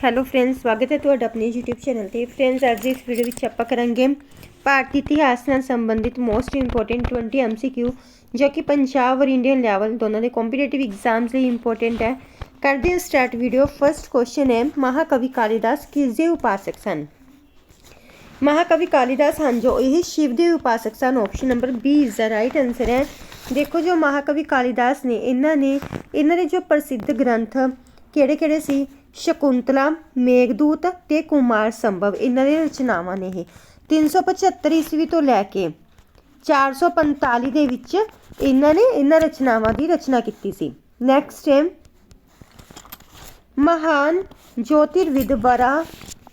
Hello friends ਸਵਾਗਤ ਹੈ ਤੁਹਾਡਾ ਆਪਣੇ YouTube ਚੈਨਲ ਤੇ। ਫਰੈਂਡਸ ਅੱਜ ਦੀ ਇਸ ਵੀਡੀਓ ਵਿੱਚ ਆਪਾਂ ਕਰਾਂਗੇ ਭਾਰਤੀ ਇਤਿਹਾਸ ਨਾਲ ਸੰਬੰਧਿਤ ਮੋਸਟ ਇੰਪੋਰਟੈਂਟ 20 MCQ ਜੋ ਕਿ ਪੰਜਾਬ ਔਰ ਇੰਡੀਅਨ ਲੈਵਲ ਦੋਨਾਂ ਦੇ ਕੰਪੀਟੀਟਿਵ ਐਗਜ਼ਾਮਸ ਲਈ ਇੰਪੋਰਟੈਂਟ ਹੈ। ਕਰਦੇ ਹਾਂ ਸਟਾਰਟ ਵੀਡੀਓ ਫਰਸਟ ਕੁਐਸਚਨ ਹੈ, ਮਹਾਕਵੀ ਕਾਲੀਦਾਸ ਕਿਸ ਦੇ ਉਪਾਸਕ ਸਨ? ਮਹਾਕਵੀ ਕਾਲੀਦਾਸ ਹਨ ਜੋ ਇਹ ਸ਼ਿਵ ਦੇ ਉਪਾਸਕ ਸਨ। Option number B is the right answer ਹੈ। ਦੇਖੋ ਜੋ ਮਹਾਕਵੀ ਕਾਲੀਦਾਸ ਨੇ, ਇਹਨਾਂ ਨੇ, ਇਹਨਾਂ ਦੇ ਜੋ ਪ੍ਰਸਿੱਧ ਗ੍ਰੰਥ ਕਿਹੜੇ ਕਿਹੜੇ ਸੀ? ਸ਼ਕੁੰਤਲਾ, ਮੇਘਦੂਤ ਤੇ ਕੁਮਾਰ ਸੰਭਵ ਇਹਨਾਂ ਦੀਆਂ ਰਚਨਾਵਾਂ ਨੇ ਇਹ। 375 ਈਸਵੀ ਤੋਂ ਲੈ ਕੇ 445 ਦੇ ਵਿੱਚ ਇਹਨਾਂ ਨੇ ਇਹਨਾਂ ਰਚਨਾਵਾਂ ਦੀ ਰਚਨਾ ਕੀਤੀ ਸੀ। ਨੈਕਸਟ ਹੈ, ਮਹਾਨ ਜੋਤਿਰਵਿਦ ਬਰਾ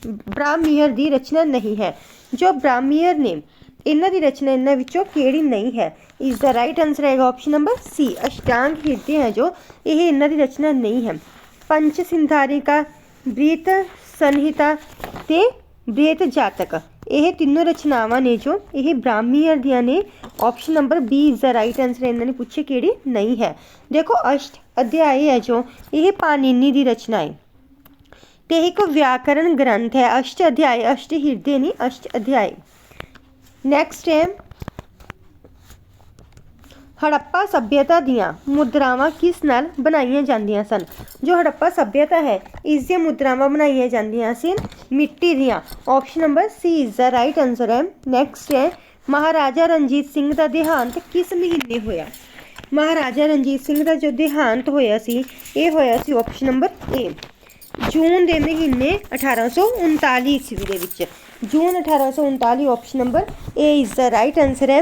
ਬ੍ਰਾਹਮੀਅਰ ਦੀ ਰਚਨਾ ਨਹੀਂ ਹੈ। ਜੋ ਬ੍ਰਾਹਮੀਅਰ ਨੇ ਇਹਨਾਂ ਦੀ ਰਚਨਾ ਇਹਨਾਂ ਵਿੱਚੋਂ ਕਿਹੜੀ ਨਹੀਂ ਹੈ? ਇਸ ਦਾ ਰਾਈਟ ਆਨਸਰ ਹੈਗਾ option number C Ashtang Hridaya ਹੈ ਜੋ ਇਹ ਇਹਨਾਂ ਦੀ ਰਚਨਾ ਨਹੀਂ ਹੈ। ਪੰਚ ਸਿੰਧਾਰਿਕਾ ਬ੍ਰੀਤ ਸੰਹਿਤਾ ਤੇ ਬ੍ਰੇਤ ਜਾਤਕ। ਇਹ ਤਿੰਨੋਂ ਰਚਨਾਵਾਂ ਨੇ ਜੋ ਇਹ ਬ੍ਰਾਹਮੀਆਂ ਦੀਆਂ ਨੇ। Option number B is the right answer ਇਹਨਾਂ ਨੇ ਪੁੱਛੇ ਕਿਹੜੀ? ਨਹੀਂ ਹੈ। ਦੇਖੋ, ਅਸ਼ਟ ਅਧਿਆਇ ਹੈ ਜੋ, ਇਹ ਪਾਣੀਨੀ ਦੀ ਰਚਨਾ ਹੈ। ਤੇ ਇੱਕ ਵਿਆਕਰਣ ਗ੍ਰੰਥ ਹੈ। ਅਸ਼ਟ ਅਧਿਆਇ ਅਸ਼ਟ ਹਿਰਦੇ ਨਹੀਂ ਅਸ਼ਟ ਅਧਿਆਇ ਨੈਕਸਟ ਹੈ ਹੜੱਪਾ ਸਭਿਅਤਾ ਦੀਆਂ ਮੁਦਰਾਵਾਂ ਕਿਸ ਨਾਲ ਬਣਾਈਆਂ ਜਾਂਦੀਆਂ ਸਨ? ਜੋ ਹੜੱਪਾ ਸਭਿਅਤਾ ਹੈ, ਇਸ ਦੀਆਂ ਮੁਦਰਾਵਾਂ ਬਣਾਈਆਂ ਜਾਂਦੀਆਂ ਸੀ ਮਿੱਟੀ ਦੀਆਂ option number C is the right answer ਹੈ। ਨੈਕਸਟ ਹੈ, ਮਹਾਰਾਜਾ ਰਣਜੀਤ ਸਿੰਘ ਦਾ ਦੇਹਾਂਤ ਕਿਸ ਮਹੀਨੇ ਹੋਇਆ? ਮਹਾਰਾਜਾ ਰਣਜੀਤ ਸਿੰਘ ਦਾ ਜੋ ਦੇਹਾਂਤ ਹੋਇਆ ਸੀ, ਇਹ ਹੋਇਆ ਸੀ ਆਪਸ਼ਨ ਨੰਬਰ ਏ ਜੂਨ ਦੇ ਮਹੀਨੇ 1839 ਈਸਵੀ ਦੇ ਵਿੱਚ। June 1839 option number A is the right answer ਹੈ।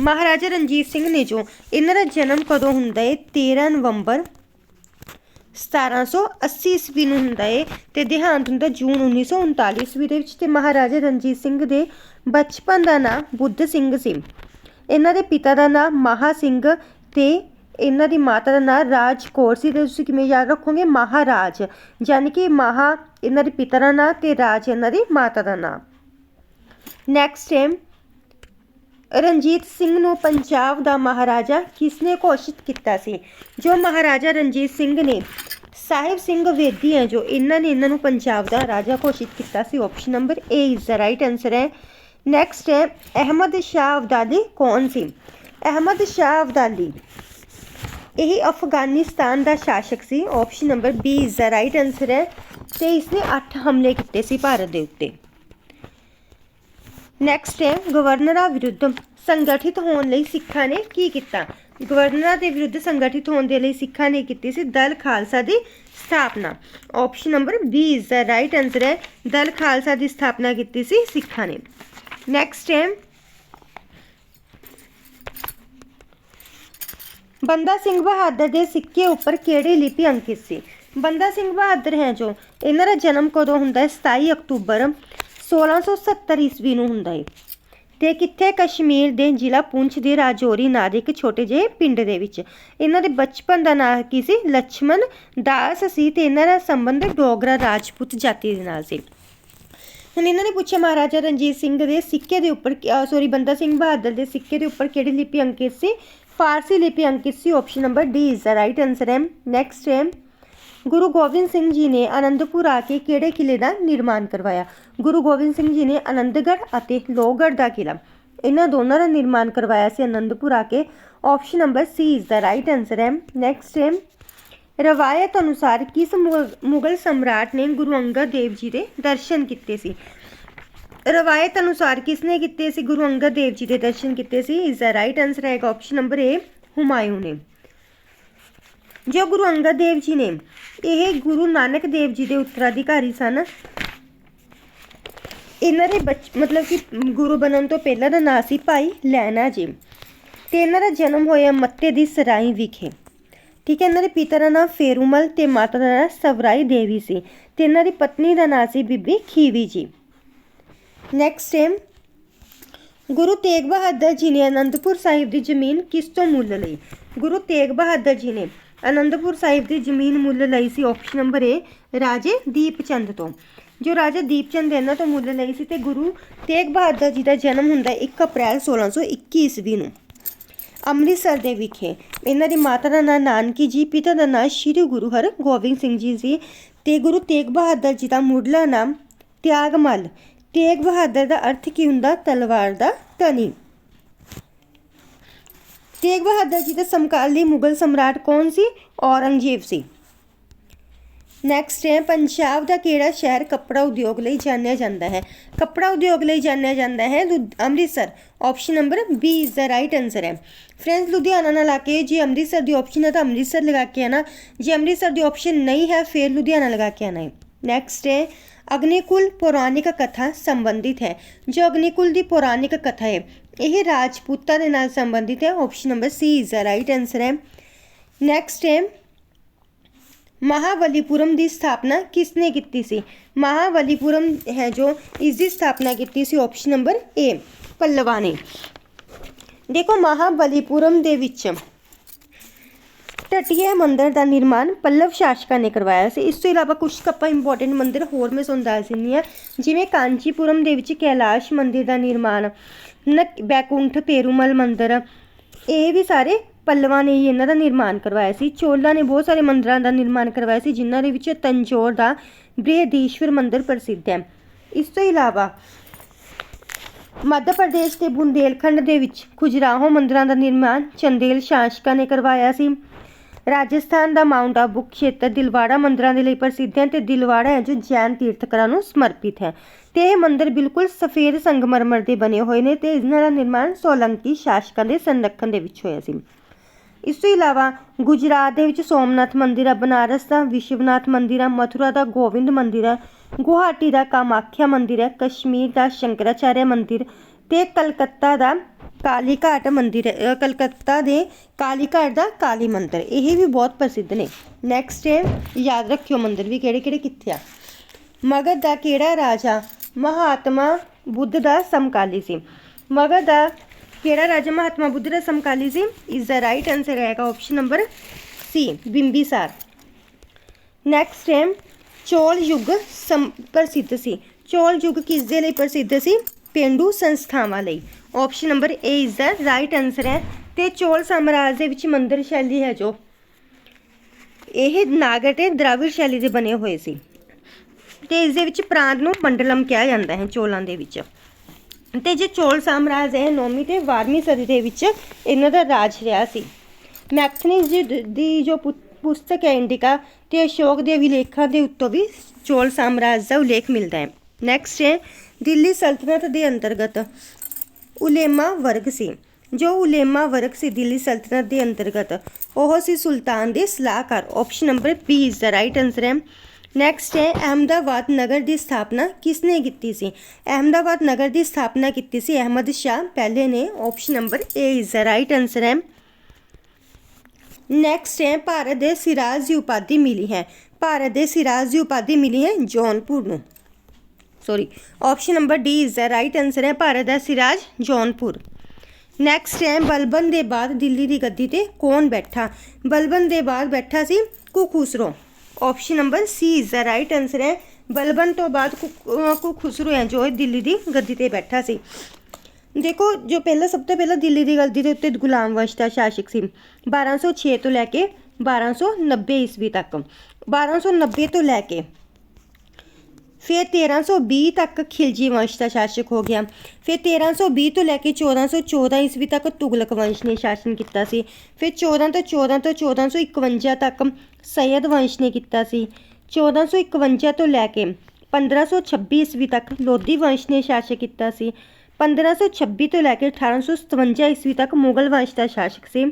ਮਹਾਰਾਜਾ ਰਣਜੀਤ ਸਿੰਘ ਨੇ ਜੋ ਇਹਨਾਂ ਦਾ ਜਨਮ ਕਦੋਂ ਹੁੰਦਾ ਹੈ? 13 ਨਵੰਬਰ 1780 ਈਸਵੀ ਨੂੰ ਹੁੰਦਾ ਏ ਤੇ ਦੇਹਾਂਤ ਹੁੰਦਾ ਜੂਨ 1939 ਈਸਵੀ ਦੇ ਵਿੱਚ ਤੇ ਮਹਾਰਾਜਾ ਰਣਜੀਤ ਸਿੰਘ ਦੇ ਬਚਪਨ ਦਾ ਨਾਮ ਬੁੱਧ ਸਿੰਘ ਸੀ। ਇਹਨਾਂ ਦੇ ਪਿਤਾ ਦਾ ਨਾਮ ਮਹਾ ਸਿੰਘ ਤੇ ਇਹਨਾਂ ਦੀ ਮਾਤਾ ਦਾ ਨਾਮ ਰਾਜ ਕੌਰ ਸੀ। ਤੇ ਤੁਸੀਂ ਕਿਵੇਂ ਯਾਦ ਰੱਖੋਗੇ? ਮਹਾਰਾਜ ਯਾਨੀ ਕਿ ਮਹਾ ਇਹਨਾਂ ਦੇ ਪਿਤਾ ਦਾ ਨਾਮ ਤੇ ਰਾਜ ਇਹਨਾਂ ਦੀ ਮਾਤਾ ਦਾ ਨਾਮ ਨੈਕਸਟ ਹੈ ਰਣਜੀਤ ਸਿੰਘ ਨੂੰ ਪੰਜਾਬ ਦਾ ਮਹਾਰਾਜਾ ਕਿਸਨੇ ਘੋਸ਼ਿਤ ਕੀਤਾ ਸੀ? ਜੋ ਮਹਾਰਾਜਾ ਰਣਜੀਤ ਸਿੰਘ ਨੇ, ਸਾਹਿਬ ਸਿੰਘ ਵੇਦੀ ਹੈ ਜੋ ਇਹਨਾਂ ਨੇ ਇਹਨਾਂ ਨੂੰ ਪੰਜਾਬ ਦਾ ਰਾਜਾ ਘੋਸ਼ਿਤ ਕੀਤਾ ਸੀ option number A is the right answer ਹੈ। ਨੈਕਸਟ ਹੈ ਅਹਿਮਦ ਸ਼ਾਹ ਅਬਦਾਲੀ ਕੌਣ ਸੀ? ਅਹਿਮਦ ਸ਼ਾਹ ਅਬਦਾਲੀ, ਇਹ ਅਫਗਾਨਿਸਤਾਨ ਦਾ ਸ਼ਾਸਕ ਸੀ। Option number B is the right answer ਹੈ ਤੇ ਇਸਨੇ 8 ਹਮਲੇ ਕੀਤੇ ਸੀ ਭਾਰਤ ਦੇ ਉੱਤੇ। ਨੈਕਸਟ ਹੈ, ਗਵਰਨਰਾਂ ਵਿਰੁੱਧ ਸੰਗਠਿਤ ਹੋਣ ਲਈ ਸਿੱਖਾਂ ਨੇ ਕੀ ਕੀਤਾ? ਗਵਰਨਰਾਂ ਦੇ ਵਿਰੁੱਧ ਸੰਗਠਿਤ ਹੋਣ ਦੇ ਲਈ ਸਿੱਖਾਂ ਨੇ ਕੀਤੀ ਸੀ ਦਲ ਖਾਲਸਾ ਦੀ ਸਥਾਪਨਾ। Option number B is the right answer ਹੈ। ਦਲ ਖਾਲਸਾ ਦੀ ਸਥਾਪਨਾ ਕੀਤੀ ਸੀ ਸਿੱਖਾਂ ਨੇ। ਨੈਕਸਟ ਹੈ, ਬੰਦਾ ਸਿੰਘ ਬਹਾਦਰ ਦੇ ਸਿੱਕੇ ਉੱਪਰ ਕਿਹੜੀ ਲਿਪੀ ਅੰਕਿਤ ਸੀ? ਬੰਦਾ ਸਿੰਘ ਬਹਾਦਰ ਹੈ ਜੋ, ਇਹਨਾਂ ਦਾ ਜਨਮ ਕਦੋਂ ਹੁੰਦਾ ਹੈ? 27 ਅਕਤੂਬਰ 1670 ਈਸਵੀ ਨੂੰ ਹੁੰਦਾ ਏ। ਤੇ ਕਿੱਥੇ ਕਸ਼ਮੀਰ ਦੇ ਜ਼ਿਲ੍ਹਾ ਪੁੰਛ ਦੇ ਰਾਜੌਰੀ ਨਾਂ ਦੇ ਇੱਕ ਛੋਟੇ ਜਿਹੇ ਪਿੰਡ ਦੇ ਵਿੱਚ। ਇਹਨਾਂ ਦੇ ਬਚਪਨ ਦਾ ਨਾਂ ਕੀ ਸੀ? ਲక్ష్మణ ਦਾਸ ਸੀ ਤੇ ਇਹਨਾਂ ਦਾ ਸੰਬੰਧ ਡੋਗਰਾ ਰਾਜਪੂਤ ਜਾਤੀ ਦੇ ਨਾਲ ਸੀ। ਹੁਣ ਇਹਨਾਂ ਨੇ ਪੁੱਛਿਆ, ਮਹਾਰਾਜਾ ਰਣਜੀਤ ਸਿੰਘ ਦੇ ਸਿੱਕੇ ਦੇ ਉੱਪਰ ਸੌਰੀ ਬੰਦਾ ਸਿੰਘ ਬਹਾਦਰ ਦੇ ਸਿੱਕੇ ਦੇ ਉੱਪਰ ਕਿਹੜੀ ਲਿਪੀ ਅੰਕਿਤ ਸੀ? ਫਾਰਸੀ ਲਿਪੀ ਅੰਕਿਤ ਸੀ option number D is the right answer ਹੈ ਨੈਕਸਟ ਹੈ ਗੁਰੂ ਗੋਬਿੰਦ ਸਿੰਘ ਜੀ ਨੇ ਅਨੰਦਪੁਰ ਆ ਕੇ ਕਿਹੜੇ ਕਿਲੇ ਦਾ ਨਿਰਮਾਣ ਕਰਵਾਇਆ? ਗੁਰੂ ਗੋਬਿੰਦ ਸਿੰਘ ਜੀ ਨੇ ਆਨੰਦਗੜ੍ਹ ਅਤੇ ਲੋਹਗੜ੍ਹ ਦਾ ਕਿਲਾ। ਇਹਨਾਂ ਦੋਨਾਂ ਦਾ ਨਿਰਮਾਣ ਕਰਵਾਇਆ ਸੀ ਅਨੰਦਪੁਰ ਆ ਕੇ। Option number C is the right answer ਹੈ ਨੈਕਸਟ ਹੈ ਰਵਾਇਤ ਅਨੁਸਾਰ ਕਿਸ ਮੁਗ- ਮੁਗਲ ਸਮਰਾਟ ਨੇ ਗੁਰੂ ਅੰਗਦ ਦੇਵ ਜੀ ਦੇ ਦਰਸ਼ਨ ਕੀਤੇ ਸੀ? ਰਵਾਇਤ ਅਨੁਸਾਰ ਕਿਸ ਨੇ ਕੀਤੇ ਸੀ? ਗੁਰੂ ਅੰਗਦ ਦੇਵ ਜੀ ਦੇ ਦਰਸ਼ਨ ਕੀਤੇ ਸੀ? ਇਸ ਦਾ ਰਾਈਟ ਆਨਸਰ ਹੈਗਾ ਆਪਸ਼ਨ ਨੰਬਰ ਏ ਹੁਮਾਯੂੰ ਨੇ। ਜੋ ਗੁਰੂ ਅੰਗਦ ਦੇਵ ਜੀ ਨੇ, ਇਹ ਗੁਰੂ ਨਾਨਕ ਦੇਵ ਜੀ ਦੇ ਉੱਤਰਾਧਿਕਾਰੀ ਸਨ। ਇਹਨਾਂ ਦੇ ਬੱਚ, ਮਤਲਬ ਕਿ ਗੁਰੂ ਬਣਨ ਤੋਂ ਪਹਿਲਾਂ ਦਾ ਨਾਂ ਸੀ ਭਾਈ ਲੈਣਾ ਜੀ ਤੇ ਇਹਨਾਂ ਦਾ ਜਨਮ ਹੋਇਆ ਮੱਤੇ ਦੀ ਸਰਾਈ ਵਿਖੇ। ਠੀਕ ਹੈ, ਇਹਨਾਂ ਦੇ ਪਿਤਾ ਦਾ ਨਾਮ ਫੇਰੂਮਲ ਤੇ ਮਾਤਾ ਦਾ ਨਾਮ ਸਵਰਾਈ ਦੇਵੀ ਸੀ ਤੇ ਇਹਨਾਂ ਦੀ ਪਤਨੀ ਦਾ ਨਾਮ ਸੀ ਬੀਬੀ ਖੀਵੀ ਜੀ। ਨੈਕਸਟ ਟਾਈਮ ਗੁਰੂ ਤੇਗ ਬਹਾਦਰ ਜੀ ਨੇ ਅਨੰਦਪੁਰ ਸਾਹਿਬ ਦੀ ਜ਼ਮੀਨ ਕਿਸ ਤੋਂ ਮੁੱਲ ਲਈ? ਗੁਰੂ ਤੇਗ ਬਹਾਦਰ ਜੀ ਨੇ ਅਨੰਦਪੁਰ ਸਾਹਿਬ ਦੀ ਜ਼ਮੀਨ ਮੁੱਲ ਲਈ ਸੀ ਆਪਸ਼ਨ ਨੰਬਰ ਏ ਰਾਜੇ ਦੀਪਚੰਦ ਤੋਂ। ਜੋ ਰਾਜਾ ਦੀਪਚੰਦ ਇਹਨਾਂ ਤੋਂ ਮੁੱਲ ਲਈ ਸੀ ਤੇ ਗੁਰੂ ਤੇਗ ਬਹਾਦਰ ਜੀ ਦਾ ਜਨਮ ਹੁੰਦਾ ਹੈ 1 ਅਪ੍ਰੈਲ 1621 ਈਸਵੀ ਨੂੰ। ਅੰਮ੍ਰਿਤਸਰ ਦੇ ਵਿਖੇ ਇਹਨਾਂ ਦੀ ਮਾਤਾ ਦਾ ਨਾਂ ਨਾਨਕੀ ਜੀ, ਪਿਤਾ ਦਾ ਨਾਂ ਸ੍ਰੀ ਗੁਰੂ ਹਰਗੋਬਿੰਦ ਸਿੰਘ ਜੀ ਸੀ ਤੇ ਗੁਰੂ ਤੇਗ ਬਹਾਦਰ ਜੀ ਦਾ ਮੁੱਢਲਾ ਨਾਮ ਤਿਆਗਮਲ। ਤੇਗ ਬਹਾਦਰ ਦਾ ਅਰਥ ਕੀ ਹੁੰਦਾ? ਤਲਵਾਰ ਦਾ ਧਨੀ। ਤੇਗ ਬਹਾਦਰ ਜੀ ਦੇ ਸਮਕਾਲੀ ਮੁਗਲ ਸਮਰਾਟ ਕੌਣ ਸੀ? ਔਰੰਗਜ਼ੇਬ ਸੀ। ਨੈਕਸਟ ਹੈ, ਪੰਜਾਬ ਦਾ ਕਿਹੜਾ ਸ਼ਹਿਰ ਕੱਪੜਾ ਉਦਯੋਗ ਲਈ ਜਾਣਿਆ ਜਾਂਦਾ ਹੈ? ਕੱਪੜਾ ਉਦਯੋਗ ਲਈ ਜਾਣਿਆ ਜਾਂਦਾ ਹੈ Amritsar. Option number B is the right answer ਹੈ। ਫਰੈਂਡਸ ਲੁਧਿਆਣਾ ਨਾਲ ਲਾ ਕੇ ਜੇ ਅੰਮ੍ਰਿਤਸਰ ਦੀ ਆਪਸ਼ਨ ਹੈ ਤਾਂ ਅੰਮ੍ਰਿਤਸਰ ਲਗਾ ਕੇ ਆਣਾ। ਜੇ ਅੰਮ੍ਰਿਤਸਰ ਦੀ ਆਪਸ਼ਨ ਨਹੀਂ ਹੈ, ਫਿਰ ਲੁਧਿਆਣਾ ਲਗਾ ਕੇ ਆਣਾ ਹੈ। ਨੈਕਸਟ ਹੈ, ਅਗਨੀਕੁਲ ਪੌਰਾਣਿਕ ਕਥਾ ਸੰਬੰਧਿਤ ਹੈ। ਜੋ ਅਗਨੀਕੁਲ ਦੀ ਪੌਰਾਣਿਕ ਕਥਾ ਹੈ ਇਹ ਰਾਜਪੂਤਾਂ ਦੇ ਨਾਲ ਸੰਬੰਧਿਤ ਹੈ। Option number C is the right answer ਹੈ। ਨੈਕਸਟ ਹੈ, ਮਹਾਬਲੀਪੁਰਮ ਦੀ ਸਥਾਪਨਾ ਕਿਸਨੇ ਕੀਤੀ ਸੀ? ਮਹਾਬਲੀਪੁਰਮ ਹੈ ਜੋ ਇਸ ਦੀ ਸਥਾਪਨਾ ਕੀਤੀ ਸੀ ਆਪਸ਼ਨ ਨੰਬਰ ਏ ਪੱਲਵਾਂ ਨੇ। ਦੇਖੋ, ਮਹਾਬਲੀਪੁਰਮ ਦੇ ਵਿੱਚ ਤਟੀਏ ਮੰਦਿਰ ਦਾ ਨਿਰਮਾਣ ਪੱਲਵ ਸ਼ਾਸਕਾਂ ਨੇ ਕਰਵਾਇਆ ਸੀ। ਇਸ ਤੋਂ ਇਲਾਵਾ ਕੁਝ ਕੱਪਾ ਇੰਪੋਰਟੈਂਟ ਮੰਦਿਰ ਹੋਰ ਮੈਂ ਤੁਹਾਨੂੰ ਦੱਸ ਦਿੰਦੀ ਹਾਂ, ਜਿਵੇਂ ਕਾਂਚੀਪੁਰਮ ਦੇ ਵਿੱਚ ਕੈਲਾਸ਼ ਮੰਦਿਰ ਦਾ ਨਿਰਮਾਣ। ਬੈਕੁੰਠ ਪੇਰੂਮਲ ਮੰਦਿਰ। ਇਹ ਵੀ ਸਾਰੇ ਪੱਲਵਾਂ ਨੇ ਹੀ ਇਹਨਾਂ ਦਾ ਨਿਰਮਾਣ ਕਰਵਾਇਆ ਸੀ। ਚੋਲਾ ਨੇ ਬਹੁਤ ਸਾਰੇ ਮੰਦਰਾਂ ਦਾ ਨਿਰਮਾਣ ਕਰਵਾਇਆ ਸੀ, ਜਿਨ੍ਹਾਂ ਦੇ ਵਿੱਚ ਤੰਜੋਰ ਦਾ ਬ੍ਰਿਹਦੀਸ਼ਵਰ ਮੰਦਿਰ ਪ੍ਰਸਿੱਧ ਹੈ। ਇਸ ਤੋਂ ਇਲਾਵਾ ਮੱਧ ਪ੍ਰਦੇਸ਼ ਦੇ ਬੁੰਦੇਲਖੰਡ ਦੇ ਵਿੱਚ ਖੁਜਰਾਹੋ ਮੰਦਰਾਂ ਦਾ ਨਿਰਮਾਣ ਚੰਦੇਲ ਸ਼ਾਸਕਾਂ ਨੇ ਕਰਵਾਇਆ ਸੀ। ਰਾਜਸਥਾਨ ਦਾ ਮਾਊਂਟ ਆਬੂ ਖੇਤਰ ਦਿਲਵਾੜਾ ਮੰਦਰਾਂ ਦੇ ਲਈ ਪ੍ਰਸਿੱਧ ਹੈ ਤੇ ਦਿਲਵਾੜਾ ਹੈ ਜੋ ਜੈਨ ਤੀਰਥਕਰਾਂ ਨੂੰ ਸਮਰਪਿਤ ਹੈ। ਤੇ ਇਹ ਮੰਦਰ ਬਿਲਕੁਲ ਸਫੇਦ ਸੰਗਮਰਮਰ ਦੇ ਬਣੇ ਹੋਏ ਨੇ ਤੇ ਇਹਨਾਂ ਦਾ ਨਿਰਮਾਣ ਸੋਲੰਕੀ ਸ਼ਾਸਕਾਂ ਦੇ ਸੰਰਖਣ ਦੇ ਵਿੱਚ ਹੋਇਆ ਸੀ। ਇਸ ਤੋਂ ਇਲਾਵਾ ਗੁਜਰਾਤ ਦੇ ਵਿੱਚ ਸੋਮਨਾਥ ਮੰਦਿਰ ਆ ਬਨਾਰਸ ਦਾ, ਵਿਸ਼ਵਨਾਥ ਮੰਦਿਰ ਆ ਮਥੁਰਾ ਦਾ ਗੋਬਿੰਦ ਮੰਦਿਰ ਹੈ, ਗੁਹਾਟੀ ਦਾ, ਕਾਮਾਖਿਆ ਮੰਦਿਰ ਹੈ, ਕਸ਼ਮੀਰ ਦਾ, ਸ਼ੰਕਰਾਚਾਰਿਆ ਮੰਦਿਰ ਤੇ ਕਲਕੱਤਾ ਦਾ ਕਾਲੀ ਘਾਟ ਮੰਦਿਰ ਕਲਕੱਤਾ ਦੇ ਕਾਲੀ ਘਾਟ ਦਾ ਕਾਲੀ ਮੰਦਿਰ, ਇਹ ਵੀ ਬਹੁਤ ਪ੍ਰਸਿੱਧ ਨੇ। ਨੈਕਸਟ ਹੈ, ਯਾਦ ਰੱਖਿਓ ਮੰਦਿਰ ਵੀ ਕਿਹੜੇ ਕਿਹੜੇ ਕਿੱਥੇ ਆ। ਮਗਧ ਦਾ ਕਿਹੜਾ ਰਾਜਾ? ਮਹਾਤਮਾ ਬੁੱਧ ਦਾ ਸਮਕਾਲੀ ਸੀ। ਮਗਧ ਦਾ ਕਿਹੜਾ ਰਾਜਾ ਮਹਾਤਮਾ ਬੁੱਧ ਦਾ ਸਮਕਾਲੀ ਸੀ? ਇਸ ਦਾ ਰਾਈਟ ਆਨਸਰ ਹੈਗਾ option number C Bimbisar. Next ਹੈ, ਚੋਲ ਯੁੱਗ ਸਮ, ਪ੍ਰਸਿੱਧ ਸੀ। ਚੋਲ ਯੁੱਗ ਕਿਸ ਦੇ ਲਈ ਪ੍ਰਸਿੱਧ ਸੀ? ਪੇਂਡੂ ਸੰਸਥਾਵਾਂ ਲਈ। ਆਪਸ਼ਨ ਨੰਬਰ ਏ ਇਸ ਦਾ ਰਾਈਟ ਆਨਸਰ ਹੈ ਤੇ ਚੋਲ ਸਾਮਰਾਜ ਦੇ ਵਿੱਚ ਮੰਦਰ ਸ਼ੈਲੀ ਹੈ ਜੋ। ਇਹ ਨਾਗਰ ਤੇ ਦ੍ਰਾਵਿੜ ਸ਼ੈਲੀ ਦੇ ਬਣੇ ਹੋਏ ਸੀ। ਤੇ ਇਸ ਦੇ ਵਿੱਚ ਪ੍ਰਾਂਤ ਨੂੰ ਮੰਡਲਮ ਕਿਹਾ ਜਾਂਦਾ ਹੈ ਚੋਲਾਂ ਦੇ ਵਿੱਚ। ਤੇ ਜੇ ਚੋਲ ਸਾਮਰਾਜ ਹੈ 9ਵੀਂ ਤੇ 12ਵੀਂ ਸਦੀ ਦੇ ਵਿੱਚ ਇਹਨਾਂ ਦਾ ਰਾਜ ਰਿਹਾ ਸੀ। ਮੈਕਥਨਿਸ ਦੀ ਜੋ ਪੁਸਤਕ ਹੈ ਇੰਡਿਕਾ, ਤੇ ਅਸ਼ੋਕ ਦੇ ਅਭਿਲੇਖਾਂ ਦੇ ਉੱਤੋਂ ਵੀ ਚੋਲ ਸਾਮਰਾਜ ਦਾ ਉਲੇਖ ਮਿਲਦਾ ਹੈ। ਨੈਕਸਟ ਹੈ, ਦਿੱਲੀ ਸਲਤਨਤ ਦੇ ਅੰਤਰਗਤ ਉਲੇਮਾ ਵਰਗ ਸੀ। ਜੋ ਉਲੇਮਾ ਵਰਗ ਸੀ, ਦਿੱਲੀ ਸਲਤਨਤ ਦੇ ਅੰਤਰਗਤ, ਉਹ ਸੀ ਸੁਲਤਾਨ ਦੇ ਸਲਾਹਕਾਰ। Option number B is the right answer ਹੈ। ਨੈਕਸਟ ਹੈ, ਅਹਮਦਾਬਾਦ ਨਗਰ ਦੀ ਸਥਾਪਨਾ ਕਿਸਨੇ ਕੀਤੀ ਸੀ? ਅਹਮਦਾਬਾਦ ਨਗਰ ਦੀ ਸਥਾਪਨਾ ਕੀਤੀ ਸੀ ਅਹਿਮਦ ਸ਼ਾਹ, ਪਹਿਲੇ ਨੇ। Option number A is the right answer ਹੈ। ਨੈਕਸਟ ਹੈ, ਭਾਰਤ ਦੇ ਸਿਰਾਜ ਦੀ ਉਪਾਧੀ ਮਿਲੀ ਹੈ। ਭਾਰਤ ਦੇ ਸਿਰਾਜ ਦੀ ਉਪਾਧੀ ਮਿਲੀ ਹੈ ਜੌਨਪੁਰ ਨੂੰ। Sorry option number D is the right answer ਹੈ ਭਾਰਤ ਦਾ ਸਿਰਾਜ ਜੌਨਪੁਰ ਨੈਕਸਟ ਹੈ ਬਲਬਨ ਦੇ ਬਾਅਦ ਦਿੱਲੀ ਦੀ ਗੱਦੀ ਤੇ ਕੌਣ ਬੈਠਾ ਬਲਬਨ ਦੇ ਬਾਅਦ ਬੈਠਾ ਸੀ Kukhusro option number C is the right answer ਹੈ ਬਲਬਨ ਤੋਂ ਬਾਅਦ ਕੁ- ਅਹ ਕੁਖੁਸਰੋ ਹੈ ਜੋ ਇਹ ਦਿੱਲੀ ਦੀ ਗੱਦੀ ਤੇ ਬੈਠਾ ਸੀ ਦੇਖੋ ਜੋ ਪਹਿਲਾਂ ਸਭ ਤੋਂ ਪਹਿਲਾਂ ਦਿੱਲੀ ਦੀ ਗੱਦੀ ਦੇ ਉੱਤੇ ਗੁਲਾਮ ਵੰਸ਼ ਦਾ ਸ਼ਾਸਕ ਸੀ 1206 ਤੋਂ ਲੈ ਕੇ 1290 ਈਸਵੀ ਤੱਕ 1290 ਤੋਂ ਲੈ ਕੇ ਫਿਰ 1320 ਤੱਕ ਖਿਲਜੀ ਵੰਸ਼ ਦਾ ਸ਼ਾਸਕ ਹੋ ਗਿਆ ਫਿਰ 1320 ਤੋਂ ਲੈ ਕੇ 1414 ਈਸਵੀ ਤੱਕ ਤੁਗਲਕ ਵੰਸ਼ ਨੇ ਸ਼ਾਸਨ ਕੀਤਾ ਸੀ ਫਿਰ 14 ਤੋਂ 14 ਤੋਂ 1451 ਤੱਕ ਸੈਯਦ ਵੰਸ਼ ਨੇ ਕੀਤਾ ਸੀ 1451 ਤੋਂ ਲੈ ਕੇ 1526 ਈਸਵੀ ਤੱਕ ਲੋਧੀ ਵੰਸ਼ ਨੇ ਸ਼ਾਸਕ ਕੀਤਾ ਸੀ 1526 ਤੋਂ ਲੈ ਕੇ 1857 ਈਸਵੀ ਤੱਕ ਮੁਗਲ ਵੰਸ਼ ਦਾ ਸ਼ਾਸਕ ਸੀ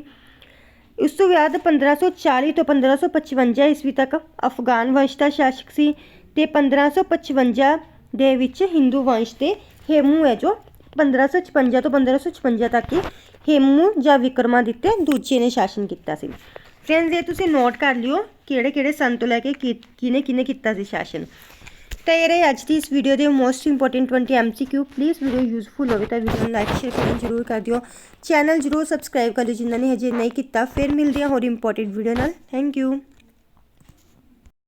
ਉਸ ਤੋਂ ਬਾਅਦ 1540 ਤੋਂ 1555 ਈਸਵੀ ਤੱਕ ਅਫਗਾਨ ਵੰਸ਼ ਦਾ ਸ਼ਾਸਕ ਸੀ ਤੇ 1555 ਦੇ ਵਿੱਚ ਹਿੰਦੂ ਵੰਸ਼ ਤੇ ਹੇਮੂ ਹੈ ਜੋ 1556 ਤੋਂ 1556 ਤੱਕ ਹੀ ਹੇਮੂ ਜਾਂ ਵਿਕਰਮਾਦਿੱਤੇ ਦੂਜੇ ਨੇ ਸ਼ਾਸਨ ਕੀਤਾ ਸੀ। ਫਰੈਂਡਸ ਇਹ ਤੁਸੀਂ ਨੋਟ ਕਰ ਲਿਓ ਕਿਹੜੇ ਕਿਹੜੇ ਸਨ ਤੋਂ ਲੈ ਕੇ ਕੀ- ਕਿਹਨੇ ਕਿਹਨੇ ਕੀਤਾ ਸੀ ਸ਼ਾਸਨ। ਤਾਂ ਇਹ ਰਹੇ ਅੱਜ ਦੀ ਇਸ ਵੀਡੀਓ ਦੇ most important 20 MCQ please video useful ਹੋਵੇ ਤਾਂ ਵੀਡੀਓ ਨੂੰ ਲਾਈਕ ਸ਼ੇਅਰ ਕਰਨਾ ਜ਼ਰੂਰ ਕਰ ਦਿਓ। ਚੈਨਲ ਜ਼ਰੂਰ ਸਬਸਕ੍ਰਾਈਬ ਕਰ ਲਿਓ ਜਿਨ੍ਹਾਂ ਨੇ ਹਜੇ ਨਹੀਂ ਕੀਤਾ। ਫਿਰ ਮਿਲਦੇ ਹਾਂ ਹੋਰ ਇੰਪੋਰਟੈਂਟ ਵੀਡੀਓ ਨਾਲ। Thank you